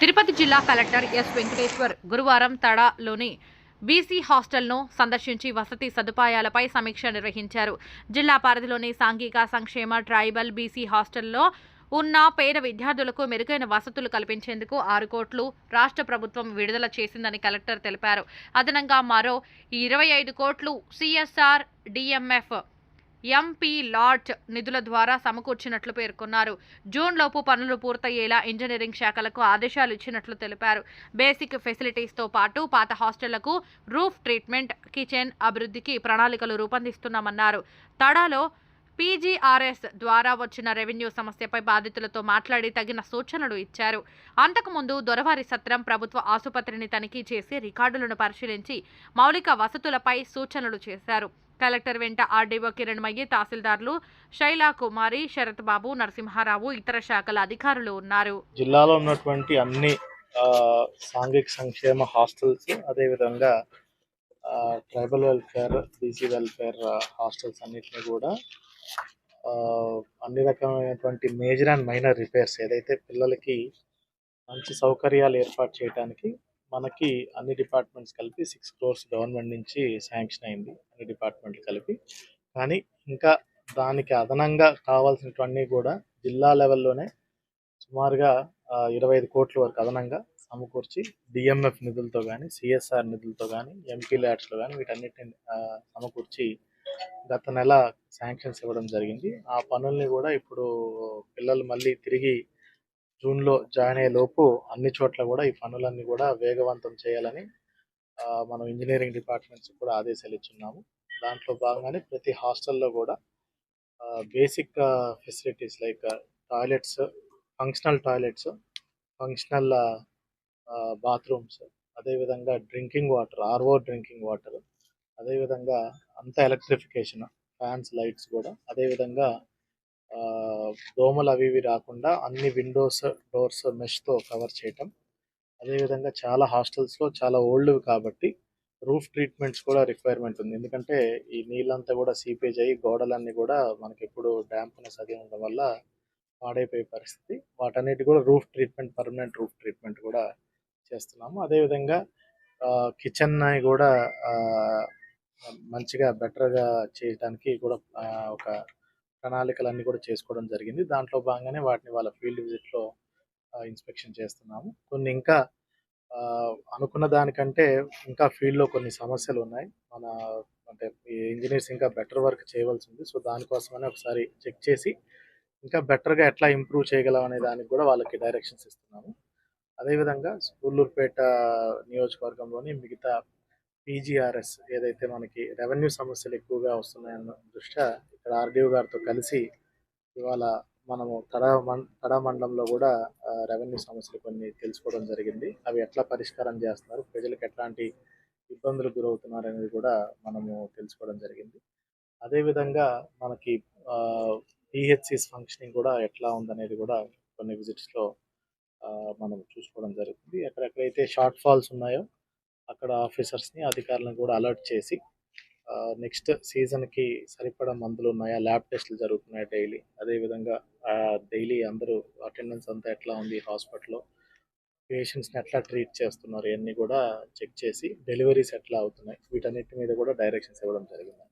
తిరుపతి జిల్లా collector S Venkateshwar గురువారం తడలోని BC హాస్టల్ను సందర్శించి వసతి సదుపాయాలపై సమీక్ష నిర్వహించారు. జిల్లా పరిధిలోని సాంఘిక సంక్షేమ ట్రైబల్ బీసీ హాస్టల్లో ఉన్న పేద విద్యార్థులకు మెరుగైన వసతులు కల్పించేందుకు ఆరు కోట్లు రాష్ట్ర ప్రభుత్వం విడుదల చేసిందని కలెక్టర్ తెలిపారు. అదనంగా మరో ఇరవై ఐదు కోట్లు సిఎస్ఆర్ డిఎంఎఫ్ ఎంపీ లాట్ నిధుల ద్వారా సమకూర్చినట్లు పేర్కొన్నారు. జూన్ లోపు పనులు పూర్తయ్యేలా ఇంజనీరింగ్ శాఖలకు ఆదేశాలు ఇచ్చినట్లు తెలిపారు. బేసిక్ ఫెసిలిటీస్తో పాటు పాత హాస్టళ్ళకు రూఫ్ ట్రీట్మెంట్ కిచెన్ అభివృద్ధికి ప్రణాళికలు రూపొందిస్తున్నామన్నారు. తడాలో పీజీఆర్ఎస్ ద్వారా వచ్చిన రెవెన్యూ సమస్యపై బాధితులతో మాట్లాడి తగిన సూచనలు ఇచ్చారు. అంతకుముందు దొరవారి సత్రం ప్రభుత్వ ఆసుపత్రిని తనిఖీ చేసి రికార్డులను పరిశీలించి మౌలిక వసతులపై సూచనలు చేశారు. కలెక్టర్ వెంట ఆర్డీఓ కిరణ్మయ్యి తహసీల్దార్లు శైలా కుమారి శరత్ బాబు నరసింహారావు ఇతర శాఖల అధికారులు ఉన్నారు. జిల్లాలో ఉన్నటువంటి అన్ని సాంఘిక సంక్షేమ హాస్టల్స్ అదేవిధంగా tribal welfare BC welfare hostels అన్నిటిని కూడా అన్ని రకమైనటువంటి మేజర్ అండ్ మైనర్ రిపేర్స్ ఏదైతే పిల్లలకి మంచి సౌకర్యాలు ఏర్పాటు చేయడానికి మనకి అన్ని డిపార్ట్మెంట్స్ కలిపి సిక్స్ క్రోర్స్ గవర్నమెంట్ నుంచి శాంక్షన్ అయింది అన్ని డిపార్ట్మెంట్లు కలిపి. కానీ ఇంకా దానికి అదనంగా కావాల్సినటువన్నీ కూడా జిల్లా లెవెల్లోనే సుమారుగా ఇరవై ఐదు కోట్ల వరకు అదనంగా సమకూర్చి డిఎంఎఫ్ నిధులతో కానీ సిఎస్ఆర్ నిధులతో కానీ ఎంపీ ల్యాడ్స్లో కానీ వీటన్నిటిని సమకూర్చి గత నెల శాంక్షన్స్ ఇవ్వడం జరిగింది. ఆ పనుల్ని కూడా ఇప్పుడు పిల్లలు మళ్ళీ తిరిగి జూన్లో జాయిన్ అయ్యే లోపు అన్ని చోట్ల కూడా ఈ పనులన్నీ కూడా వేగవంతం చేయాలని మనం ఇంజనీరింగ్ డిపార్ట్మెంట్స్ కూడా ఆదేశాలు ఇచ్చున్నాము దాంట్లో భాగంగానే ప్రతి హాస్టల్లో కూడా basic facilities like toilets functional toilets functional bathrooms అదేవిధంగా drinking water RO drinking water అదేవిధంగా అంత ఎలక్ట్రిఫికేషన్ ఫ్యాన్స్ లైట్స్ కూడా అదేవిధంగా దోమలు అవి ఇవి రాకుండా అన్ని విండోస్ డోర్స్ మెష్తో కవర్ చేయటం. అదేవిధంగా చాలా హాస్టల్స్లో చాలా ఓల్డ్ కాబట్టి రూఫ్ ట్రీట్మెంట్స్ కూడా రిక్వైర్మెంట్ ఉంది. ఎందుకంటే ఈ నీళ్ళంతా కూడా సీపేజ్ అయ్యి గోడలన్నీ కూడా మనకి ఎప్పుడు డ్యాంప్నెస్ అది ఉండడం వల్ల పాడైపోయే పరిస్థితి. వాటన్నిటి కూడా roof treatment permanent roof treatment కూడా చేస్తున్నాము. అదేవిధంగా కిచెన్ కూడా మంచిగా బెటర్గా చేయడానికి కూడా ఒక ప్రణాళికలన్నీ కూడా చేసుకోవడం జరిగింది. దాంట్లో భాగంగానే వాటిని వాళ్ళ ఫీల్డ్ విజిట్లో ఇన్స్పెక్షన్ చేస్తున్నాము. కొన్ని ఇంకా అనుకున్న దానికంటే ఇంకా ఫీల్డ్లో కొన్ని సమస్యలు ఉన్నాయి. మన అంటే ఈ ఇంజనీర్స్ ఇంకా బెటర్ వర్క్ చేయవలసి ఉంది. సో దానికోసమనే ఒకసారి చెక్ చేసి ఇంకా బెటర్గా ఎట్లా ఇంప్రూవ్ చేయగలం అనే దానికి కూడా వాళ్ళకి డైరెక్షన్స్ ఇస్తున్నాము. అదేవిధంగా సూళ్ళూరుపేట నియోజకవర్గంలోని మిగతా పీజీఆర్ఎస్ ఏదైతే మనకి రెవెన్యూ సమస్యలు ఎక్కువగా వస్తున్నాయన్న దృష్ట్యా ఇక్కడ ఆర్డీఓ గారితో కలిసి ఇవాళ మనము తడా మం తడా మండలంలో కూడా రెవెన్యూ సమస్యలు కొన్ని తెలుసుకోవడం జరిగింది. అవి ఎట్లా పరిష్కారం చేస్తున్నారు? ప్రజలకు ఎట్లాంటి ఇబ్బందులు గురవుతున్నారు అనేది కూడా మనము తెలుసుకోవడం జరిగింది. అదేవిధంగా మనకి పిహెచ్సిస్ ఫంక్షనింగ్ కూడా ఎట్లా ఉందనేది కూడా కొన్ని విజిట్స్లో మనం చూసుకోవడం జరుగుతుంది. ఎక్కడెక్కడైతే షార్ట్ ఫాల్స్ ఉన్నాయో అక్కడ ఆఫీసర్స్ని అధికారులను కూడా అలర్ట్ చేసి నెక్స్ట్ సీజన్కి సరిపడా మందులు ఉన్నాయా? ల్యాబ్ టెస్టులు జరుగుతున్నాయా డైలీ? అదేవిధంగా డైలీ అందరూ అటెండెన్స్ అంతా ఎట్లా ఉంది హాస్పిటల్లో? పేషెంట్స్ని ఎట్లా ట్రీట్ చేస్తున్నారు? ఇవన్నీ కూడా చెక్ చేసి డెలివరీస్ ఎట్లా అవుతున్నాయి? వీటన్నిటి మీద కూడా డైరెక్షన్స్ ఇవ్వడం జరిగింది.